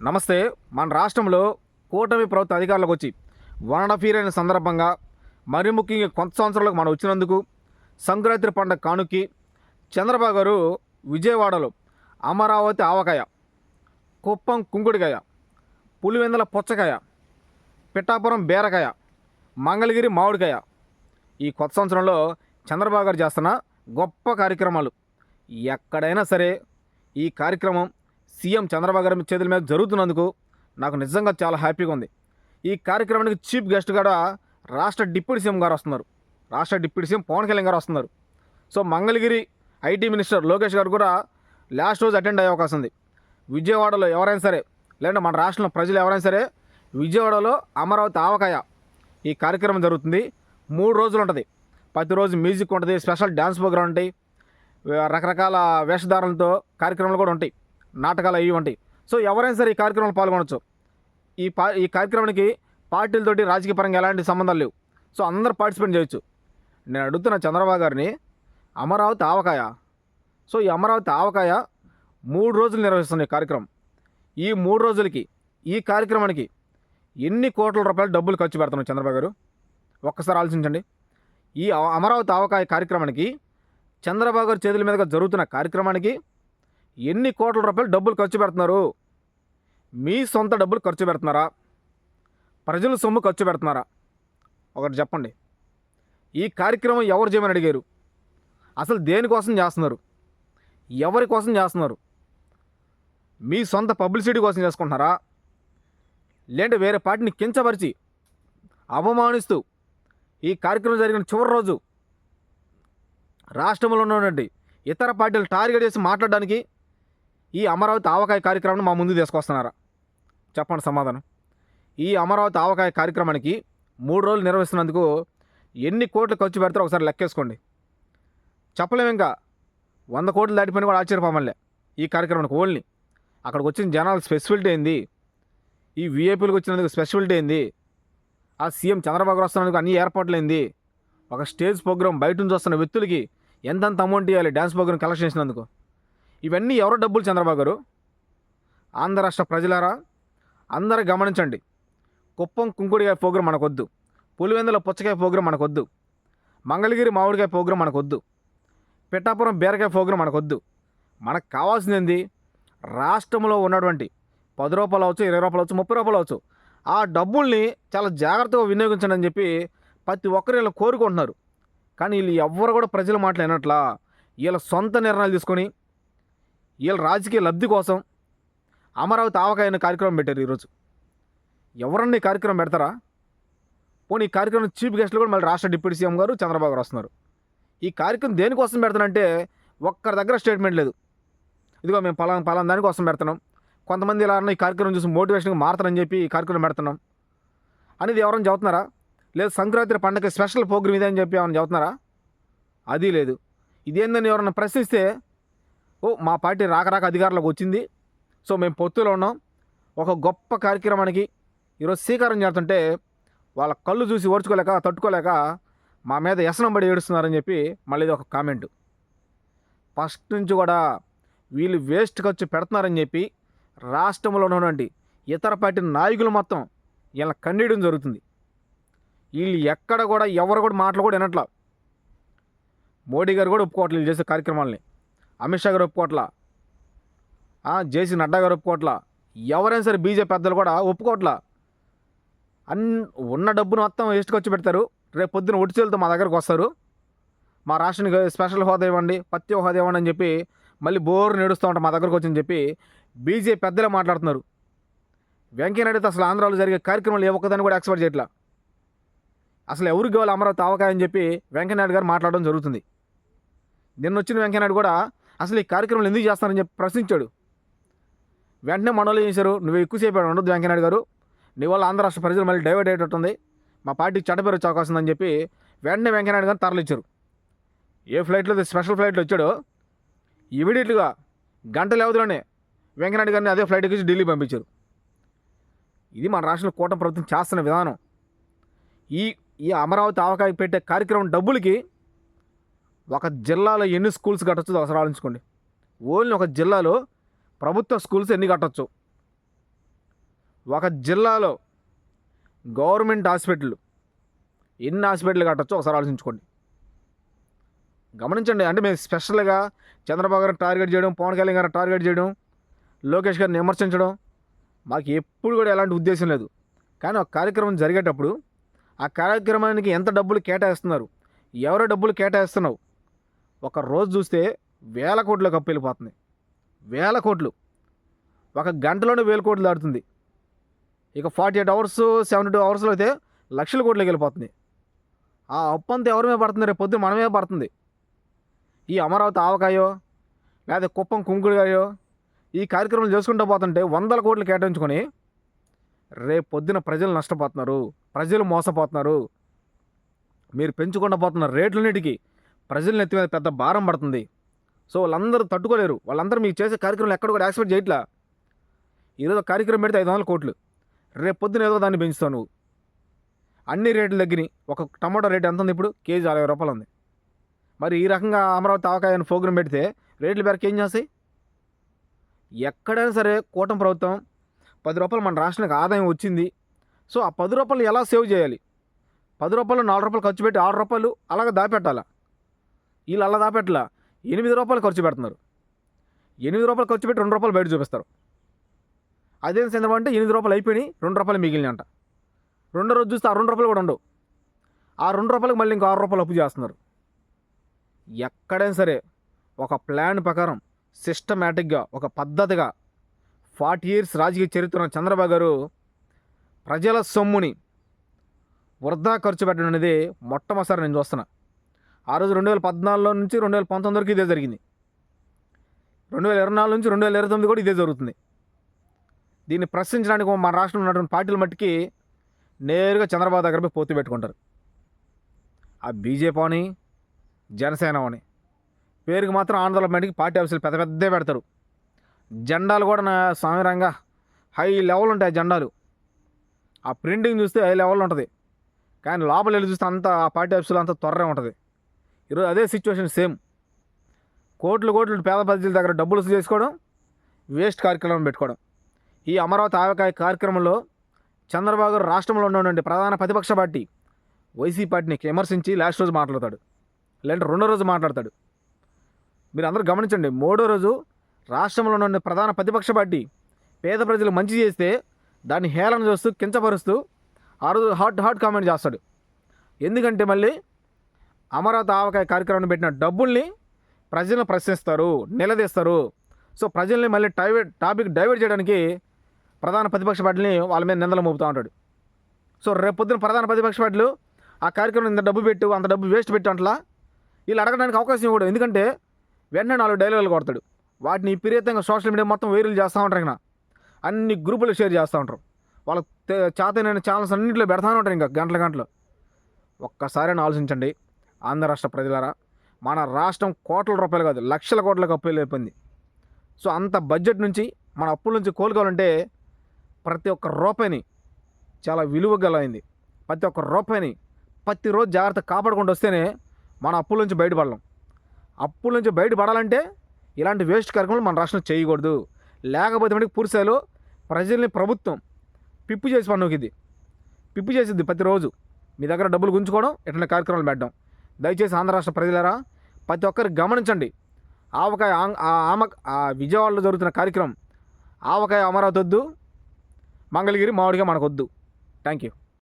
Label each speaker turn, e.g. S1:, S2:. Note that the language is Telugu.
S1: నమస్తే మన రాష్ట్రంలో కూటమి ప్రభుత్వ అధికారులకు వచ్చి వన్ అండ్ హాఫ్ ఇయర్ అయిన సందర్భంగా మరి ముఖ్యంగా కొంత సంవత్సరాలకు మనం వచ్చినందుకు సంక్రాంతి పండుగ కానుకి చంద్రబాబు గారు విజయవాడలో అమరావతి ఆవకాయ కుప్పం కుంకుడికాయ పులివెందల పుచ్చకాయ పిఠాపురం బీరకాయ మంగళగిరి మామిడికాయ ఈ కొత్త సంవత్సరంలో చంద్రబాబు గారు చేస్తున్న గొప్ప కార్యక్రమాలు. ఎక్కడైనా సరే ఈ కార్యక్రమం సీఎం చంద్రబాబు గారి చేతుల మీద జరుగుతున్నందుకు నాకు నిజంగా చాలా హ్యాపీగా ఉంది. ఈ కార్యక్రమానికి చీఫ్ గెస్ట్ కూడా రాష్ట్ర డిప్యూటీ సీఎం గారు వస్తున్నారు. రాష్ట్ర డిప్యూటీ సీఎం పవన్ కళ్యాణ్ గారు వస్తున్నారు. So Mangalagiri IT minister Lokesh garu కూడా లాస్ట్ రోజు అటెండ్ అయ్యే అవకాశం ఉంది. విజయవాడలో ఎవరైనా సరే లేదంటే మన రాష్ట్రంలో ప్రజలు ఎవరైనా సరే విజయవాడలో అమరావతి ఆవకాయ ఈ కార్యక్రమం జరుగుతుంది. మూడు రోజులు ఉంటుంది. ప్రతిరోజు మ్యూజిక్ ఉంటుంది స్పెషల్ డ్యాన్స్ ప్రోగ్రామ్ ఉంటాయి. రకరకాల వేషధారణలతో కార్యక్రమాలు కూడా ఉంటాయి. నాటకాలు అవి ఉంటాయి. సో ఎవరైనా సరే ఈ కార్యక్రమంలో పాల్గొనవచ్చు ఈ పా ఈ కార్యక్రమానికి పార్టీలతోటి రాజకీయ పరంగా ఎలాంటి సంబంధాలు లేవు. సో అందరూ పార్టిసిపేట్ చేయొచ్చు. నేను అడుగుతున్న చంద్రబాబు గారిని అమరావతి ఆవకాయ. సో ఈ అమరావతి ఆవకాయ మూడు రోజులు నిర్వహిస్తున్న ఈ కార్యక్రమం. ఈ మూడు రోజులకి ఈ కార్యక్రమానికి ఎన్ని కోట్ల రూపాయలు డబ్బులు ఖర్చు పెడుతున్నాం చంద్రబాబు గారు? ఒక్కసారి ఆలోచించండి. ఈ అమరావతి ఆవకాయ కార్యక్రమానికి చంద్రబాబు గారి చేతుల మీదుగా జరుగుతున్న కార్యక్రమానికి ఎన్ని కోట్ల రూపాయలు డబ్బులు ఖర్చు పెడుతున్నారు? మీ సొంత డబ్బులు ఖర్చు పెడుతున్నారా? ప్రజల సొమ్ము ఖర్చు పెడుతున్నారా? ఒకటి చెప్పండి. ఈ కార్యక్రమం ఎవరు చేయమని అడిగారు? అసలు దేనికోసం చేస్తున్నారు? ఎవరి కోసం చేస్తున్నారు? మీ సొంత పబ్లిసిటీ కోసం చేసుకుంటున్నారా? లేదంటే వేరే పార్టీని కించపరిచి అవమానిస్తూ ఈ కార్యక్రమం జరిగిన చివరి రోజు రాష్ట్రంలో ఉన్నటువంటి ఇతర పార్టీలు టార్గెట్ చేసి మాట్లాడడానికి ఈ అమరావతి ఆవకాయ కార్యక్రమాన్ని మా ముందు తీసుకొస్తున్నారా? చెప్పండి సమాధానం. ఈ అమరావతి ఆవకాయ కార్యక్రమానికి మూడు రోజులు నిర్వహిస్తున్నందుకు ఎన్ని కోట్లు ఖర్చు పెడతారో ఒకసారి లెక్కేసుకోండి. చెప్పలేము ఇంకా. వంద కోట్లు దాటిపోయిన కూడా ఆశ్చర్యపోమల్లే ఈ కార్యక్రమానికి ఓన్లీ అక్కడికి వచ్చిన జనాలు స్పెసిఫిలిటీ ఏంది? ఈ విఐపీలకు వచ్చినందుకు స్పెషాలిటీ ఏంది? ఆ సీఎం చంద్రబాబు వస్తున్నందుకు అన్ని ఏర్పాట్లు ఏంది? ఒక స్టేజ్ ప్రోగ్రామ్ బయట నుంచి వస్తున్న వ్యక్తులకి ఎంతంత అమౌంట్ ఇవ్వాలి డ్యాన్స్ ప్రోగ్రామ్ కలెక్షన్ చేసినందుకు? ఇవన్నీ ఎవరో డబ్బులు చంద్రబాబు గారు? ఆంధ్ర రాష్ట్ర ప్రజలారా? అందరూ గమనించండి. కుప్పం కుంకుడికాయ ప్రోగ్రాం మనకొద్దు. పులివెందుల పుచ్చకాయ ప్రోగ్రాం మనకొద్దు. మంగళగిరి మామిడికాయ ప్రోగ్రాం మనకొద్దు. పిఠాపురం బీరకాయ ప్రోగ్రాం మనకొద్దు. మనకు కావాల్సింది ఏంది? రాష్ట్రంలో ఉన్నటువంటి పది రూపాయలు అవచ్చు ఇరవై రూపాయలు అవచ్చు ముప్పై రూపాయలు అవచ్చు ఆ డబ్బుల్ని చాలా జాగ్రత్తగా వినియోగించండి అని చెప్పి ప్రతి ఒక్కరు వీళ్ళు కోరుకుంటున్నారు. కానీ వీళ్ళు ఎవ్వరు కూడా ప్రజల మాటలు వినట్లా. వీళ్ళ సొంత నిర్ణయాలు తీసుకొని వీళ్ళ రాజకీయ లబ్ధి కోసం అమరావతి ఆవకాయ అనే కార్యక్రమం పెట్టారు ఈరోజు. ఎవరన్నా ఈ కార్యక్రమం పెడతారా? పోనీ ఈ కార్యక్రమం చీఫ్ గెస్ట్లు కూడా మళ్ళీ రాష్ట్ర డిప్యూటీ సీఎం గారు చంద్రబాబు గారు వస్తున్నారు. ఈ కార్యక్రమం దేనికోసం పెడతానంటే ఒక్కరి దగ్గర స్టేట్మెంట్ లేదు. ఇదిగో మేము పలానా పలానా దానికోసం పెడుతున్నాం. కొంతమంది ఇలా ఈ కార్యక్రమం చూసి మోటివేషన్గా మారుతారని చెప్పి ఈ కార్యక్రమం పెడుతున్నాం. అనేది ఎవరైనా చదువుతున్నారా? లేదు సంక్రాంతి పండగ స్పెషల్ ప్రోగ్రామ్ ఇదే అని చెప్పి ఏమైనా చదువుతున్నారా? అది లేదు. ఇదేందని ఎవరైనా ప్రశ్నిస్తే ఓ మా పార్టీ రాక రాక వచ్చింది. సో మేము పొత్తులో ఉన్నాం. ఒక గొప్ప కార్యక్రమానికి ఈరోజు స్వీకారం చేస్తుంటే వాళ్ళ కళ్ళు చూసి ఓర్చుకోలేక తట్టుకోలేక మా మీద వ్యసనంబడి ఏడుస్తున్నారని చెప్పి మళ్ళీ ఇది ఒక కామెంట్. ఫస్ట్ నుంచి కూడా వీళ్ళు వేస్ట్ ఖర్చు పెడుతున్నారని చెప్పి రాష్ట్రంలో ఉన్నటువంటి ఇతర పార్టీ నాయకులు మొత్తం వీళ్ళ కన్నీయడం జరుగుతుంది. వీళ్ళు ఎక్కడ కూడా ఎవరు కూడా మాటలు కూడా వినట్లా. మోడీ గారు కూడా ఒప్పుకోవట్లేదు చేసే కార్యక్రమాలని. అమిత్ షా గారు ఒప్పుకోవట్లా జేసీ నడ్డా గారు ఒప్పుకోవట్లా ఎవరైనా సరే బీజేపీ పెద్దలు కూడా ఒప్పుకోవట్లా అన్ ఉన్న డబ్బును మొత్తం వేస్ట్ ఖర్చు పెడతారు. రేపు పొద్దున ఒడిచేలతో మా దగ్గరకు వస్తారు. మా రాష్ట్రానికి స్పెషల్ హోదా ఇవ్వండి ప్రత్యేక హోదా ఇవ్వండి అని చెప్పి మళ్ళీ బోర్ నేడుస్తూ ఉంటాం మా దగ్గరకు వచ్చి అని చెప్పి బీజేపీ పెద్దలే మాట్లాడుతున్నారు. వెంకయ్యనాయుడు అసలు ఆంధ్రాలో జరిగే కార్యక్రమాలు ఏ ఒక్కదాన్ని కూడా ఎక్స్పెక్ట్ చేయట్లా. అసలు ఎవరికి ఇవ్వాలి అమరావతి ఆవకాయ చెప్పి వెంకయ్యనాయుడు గారు మాట్లాడడం జరుగుతుంది. నిన్న వచ్చిన వెంకయ్యనాయుడు కూడా అసలు ఈ కార్యక్రమాలు ఎందుకు చేస్తారని చెప్పి ప్రశ్నించాడు. వెంటనే మనోళ్ళు చేశారు? నువ్వు ఎక్కువసేపు ఉండదు వెంకయ్యనాయుడు గారు. నీ వల్ల ఆంధ్ర రాష్ట్ర ప్రజలు మళ్ళీ డైవర్ట్ అయ్యేటట్టుంది. మా పార్టీకి చెడ్డపేరు వచ్చే అవకాశం ఉందని చెప్పి వెంటనే వెంకయ్యనాయుడు గారు తరలిచ్చారు. ఏ ఫ్లైట్లో స్పెషల్ ఫ్లైట్లో వచ్చాడో ఇమీడియట్గా గంట వ్యవధిలోనే వెంకయ్యనాయుడు గారిని అదే ఫ్లైట్ ఎక్కించి ఢిల్లీ పంపించారు. ఇది మన రాష్ట్రంలో కూటమి ప్రభుత్వం చేస్తున్న విధానం. ఈ ఈ అమరావతి ఆవకాయ పెట్టే కార్యక్రమం డబ్బులకి ఒక జిల్లాలో ఎన్ని స్కూల్స్ కట్టొచ్చో ఒకసారి ఆలోచించుకోండి. ఓన్లీ ఒక జిల్లాలో ప్రభుత్వ స్కూల్స్ ఎన్ని కట్టచ్చు? ఒక జిల్లాలో గవర్నమెంట్ హాస్పిటల్ ఎన్ని హాస్పిటల్ కట్టచ్చు ఒకసారి ఆలోచించుకోండి. గమనించండి అంటే మేము స్పెషల్గా చంద్రబాబు గారిని టార్గెట్ చేయడం పవన్ కళ్యాణ్ గారిని టార్గెట్ చేయడం లోకేష్ గారిని విమర్శించడం మాకు ఎప్పుడు కూడా ఎలాంటి ఉద్దేశం లేదు. కానీ ఒక కార్యక్రమం జరిగేటప్పుడు ఆ కార్యక్రమానికి ఎంత డబ్బులు కేటాయిస్తున్నారు? ఎవరో డబ్బులు కేటాయిస్తున్నావు ఒక రోజు చూస్తే వేల కోట్ల కప్పు వెళ్ళిపోతుంది. వేల కోట్లు. ఒక గంటలోనే వేల కోట్లు దాటుతుంది. ఇక forty eight hours seventy two అవర్స్లో అయితే లక్షల కోట్లకి వెళ్ళిపోతుంది. ఆ అప్పు అంతా ఎవరి మీద పడుతుంది? రేపు పొద్దున్న మనమే పడుతుంది. ఈ అమరావతి ఆవకాయో లేదా కుప్పం కుంకుడుగాయో ఈ కార్యక్రమాలు చేసుకుంటూ పోతుంటే వందల కోట్లు కేటాయించుకొని రేపు పొద్దున ప్రజలు నష్టపోతున్నారు. ప్రజలు మోసపోతున్నారు. మీరు పెంచుకుంటూ పోతున్న రేట్లన్నిటికీ ప్రజల నెత్తి మీద పెద్ద భారం పడుతుంది. సో వాళ్ళందరూ తట్టుకోలేరు. వాళ్ళందరూ మీకు చేసే కార్యక్రమాలు ఎక్కడ కూడా యాక్సెప్ట్ చేయట్లా. ఈరోజు కార్యక్రమం పెడితే ఐదు వందల కోట్లు. రేపు పొద్దున ఏదో దాన్ని పెంచుతావు నువ్వు. అన్ని రేట్ల దగ్గర ఒక టమాటో రేట్ ఎంత ఉంది ఇప్పుడు? కేజీ అరవై రూపాయలు ఉంది. మరి ఈ రకంగా అమరావతి ఆవకాయని ప్రోగ్రాం పెడితే రేట్లు పెరక ఏం చేస్తాయి? ఎక్కడైనా సరే కూటమి ప్రభుత్వం పది రూపాయలు మన రాష్ట్రానికి ఆదాయం వచ్చింది. సో ఆ పది రూపాయలు ఎలా సేవ్ చేయాలి? పది రూపాయలు నాలుగు రూపాయలు ఖర్చు పెట్టి ఆరు రూపాయలు అలాగ దాపెట్టాలా వీళ్ళు అలా దాపెట్ల ఎనిమిది రూపాయలు ఖర్చు పెడుతున్నారు. ఎనిమిది రూపాయలు ఖర్చు పెట్టి రెండు రూపాయలు బయట చూపిస్తారు. అదే సందర్భం అంటే ఎనిమిది రూపాయలు అయిపోయినాయి రెండు రూపాయలు మిగిలినాయి అంట రెండో రోజు చూస్తే ఆ రెండు రూపాయలు కూడా ఉండవు. ఆ రెండు రూపాయలకు మళ్ళీ ఇంకో ఆరు రూపాయలు అప్పు చేస్తున్నారు. ఎక్కడైనా సరే ఒక ప్లాన్ ప్రకారం సిస్టమేటిక్గా ఒక పద్ధతిగా ఫార్టీ ఇయర్స్ రాజకీయ చరిత్ర ఉన్న చంద్రబాబు గారు ప్రజల సొమ్ముని వృధా ఖర్చు పెట్టడం అనేది మొట్టమొదటిసారి నేను చూస్తున్నా. ఆ రోజు రెండు వేల పద్నాలుగులో నుంచి రెండు వేల పంతొమ్మిది వరకు ఇదే జరిగింది. రెండు వేల ఇరవై నాలుగు నుంచి రెండు వేల ఇరవై తొమ్మిది కూడా ఇదే జరుగుతుంది. దీన్ని ప్రశ్నించడానికి మన రాష్ట్రంలో ఉన్నటువంటి పార్టీల మట్టికి నేరుగా చంద్రబాబు దగ్గర పోయి పోతు పెట్టుకుంటారు. ఆ బీజేపీ అని జనసేన అని. పేరుకి మాత్రం ఆంధ్ర డెవలప్మెంట్కి పార్టీ ఆఫీసులు పెద్ద పెద్దే పెడతారు. జెండాలు కూడా నా సామిరంగా హై లెవెల్ ఉంటాయి జెండాలు. ఆ ప్రింటింగ్ చూస్తే హై లెవెల్ ఉంటుంది. కానీ లోపల వెళ్ళి చూస్తే అంత ఆ పార్టీ ఆఫీసులో అంత త్వరగా ఉంటుంది. ఈరోజు అదే సిచ్యువేషన్ సేమ్ కోట్లు కోట్లు పేద ప్రజల దగ్గర డబ్బులు వసూలు చేసుకోవడం వేస్ట్ కార్యక్రమం పెట్టుకోవడం. ఈ అమరావతి ఆవకాయ కార్యక్రమంలో చంద్రబాబు గారు రాష్ట్రంలో ఉన్నటువంటి ప్రధాన ప్రతిపక్ష పార్టీ వైసీ పార్టీని విమర్శించి లాస్ట్ రోజు మాట్లాడతాడు. లేదంటే రెండో రోజు మాట్లాడతాడు. మీరు అందరూ గమనించండి మూడో రోజు రాష్ట్రంలో ఉన్న ప్రధాన ప్రతిపక్ష పార్టీ పేద ప్రజలు మంచి చేస్తే దాన్ని హేళన చేస్తూ కించపరుస్తూ ఆ రోజు హాట్ హాట్ కామెంట్ చేస్తాడు. ఎందుకంటే మళ్ళీ అమరావతి ఆవకాయ కార్యక్రమాన్ని పెట్టిన డబ్బుల్ని ప్రజలను ప్రశ్నిస్తారు నిలదీస్తారు. సో ప్రజల్ని మళ్ళీ డైవర్ట్ టాపిక్ డైవర్ట్ చేయడానికి ప్రధాన ప్రతిపక్ష పార్టీని వాళ్ళ మీద నిందలు మోపుతూ ఉంటాడు. సో రేపు ప్రధాన ప్రతిపక్ష పార్టీలు ఆ కార్యక్రమం ఇంత డబ్బు పెట్టు అంత డబ్బు వేస్ట్ పెట్టు అంటలా వీళ్ళు అడగడానికి అవకాశం ఇవ్వడు. ఎందుకంటే వెంటనే నాలుగు డైలాగులు కొడతాడు. వాటిని విపరీతంగా సోషల్ మీడియా మొత్తం వైరల్ చేస్తూ ఉంటారు ఇంకా అన్ని గ్రూపులు షేర్ చేస్తూ ఉంటారు. వాళ్ళ చేతనైన ఛానల్స్ అన్నింటిలో పెడతా ఉంటారు ఇంకా గంటల గంటలు. ఒక్కసారి ఆలోచించండి. ఆంధ్ర రాష్ట్ర ప్రజలారా మన రాష్ట్రం కోట్ల రూపాయలు కాదు లక్షల కోట్లకు అప్పులు అయిపోయింది సో అంత బడ్జెట్ నుంచి మన అప్పుల నుంచి కోలుకోవాలంటే ప్రతి ఒక్క రూపాయిని చాలా విలువ గలైంది ప్రతి ఒక్క రూపాయిని ప్రతిరోజు జాగ్రత్త కాపాడుకుంటూ వస్తేనే మన అప్పుల నుంచి బయటపడలేం. అప్పుల నుంచి బయటపడాలంటే ఇలాంటి వేస్ట్ కార్యక్రమాలు మన రాష్ట్రం చేయకూడదు. లేకపోతే మనకి పూర్తిస్థాయిలో ప్రజల్ని ప్రభుత్వం పిప్పు చేసి పన్నుకిది పిప్పు చేసిద్ది ప్రతిరోజు. మీ దగ్గర డబ్బులు గుంజుకోవడం ఇట్లాంటి కార్యక్రమాలు పెట్టడం. దయచేసి ఆంధ్ర రాష్ట్ర ప్రజలరా ప్రతి ఒక్కరు గమనించండి. ఆవకాయ ఆ ఆమ విజయవాడలో జరుగుతున్న కార్యక్రమం ఆవకాయ అమరావతి వద్దు మంగళగిరి మామిడిగా మనకొద్దు. Thank you